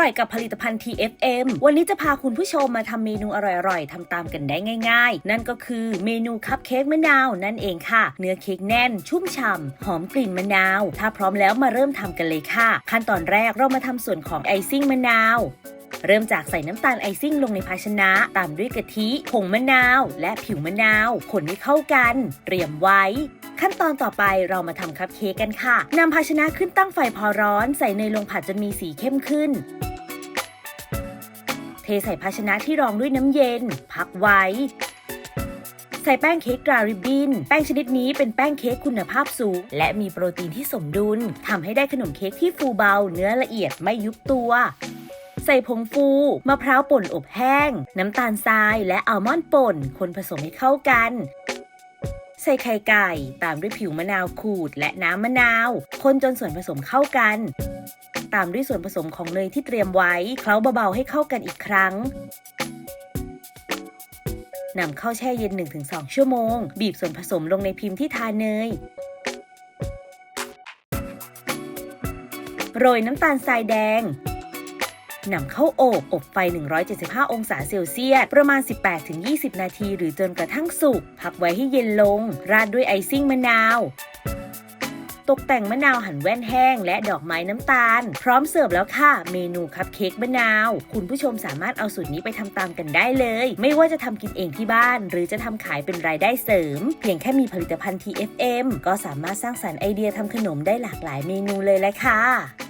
ร่อยกับผลิตภัณฑ์ TFM วันนี้จะพาคุณผู้ชมมาทำเมนูอร่อยๆทำตามกันได้ง่าย ๆ นั่นก็คือเมนูคัพเค้กมะนาวนั่นเองค่ะ เนื้อเค้กแน่น ชุ่มฉ่ำหอมกลิ่นมะนาว ถ้าพร้อมแล้วมาเริ่มทำกันเลยค่ะ ขั้นตอนแรกเรามาทำส่วนของไอซิ่งมะนาวเริ่มจากใส่น้ำตาลไอซิ่งลงในภาชนะ ตามด้วยกะทิผงมะนาว และผิวมะนาว คนให้เข้ากัน เตรียมไว้ ขั้นตอนต่อไปเรามาทำคัพเค้กกันค่ะนำภาชนะขึ้นตั้งไฟพอร้อน ใส่เนยลงผัดจนมีสีเข้มขึ้น ใส่ภาชนะที่รองด้วยน้ำเย็น พักไว้ ใส่แป้งเค้กกราริบบิน แป้งชนิดนี้เป็นแป้งเค้กคุณภาพสูง และมีโปรตีนที่สมดุลทำให้ได้ขนมเค้กที่ฟูเบา เนื้อละเอียดไม่ยุบตัวใส่ผงฟู มะพร้าวป่นอบแห้ง น้ำตาลทราย และอัลมอนด์ป่น คนผสมให้เข้ากัน ใส่ไข่ไก่ ตามด้วยผิวมะนาวขูดและน้ำมะนาว คนจนส่วนผสมเข้ากัน ตามด้วยส่วนผสมของเนยที่เตรียมไว้ เคล้าเบาๆให้เข้ากันอีกครั้งนำเข้าแช่เย็น 1-2 ชั่วโมง บีบส่วนผสมลงในพิมพ์ที่ทาเนย โรยน้ำตาลทรายแดงนำเข้าอบ อบไฟ 175 องศาเซลเซียส ประมาณ 18-20 นาที หรือจนกระทั่งสุก พักไว้ให้เย็นลง ราดด้วยไอซิ่งมะนาว ตกแต่งมะนาวหั่นแว่นแห้ง และดอกไม้น้ำตาล พร้อมเสิร์ฟแล้วค่ะ เมนูคัพเค้กมะนาว คุณผู้ชมสามารถเอาสูตรนี้ไปทำตามกันได้เลย ไม่ว่าจะทำกินเองที่บ้าน หรือจะทำขายเป็นรายได้เสริม เพียงแค่มีผลิตภัณฑ์ TFM ก็สามารถสร้างสรรค์ไอเดียทำขนมได้หลากหลายเมนูเลยแหละค่ะ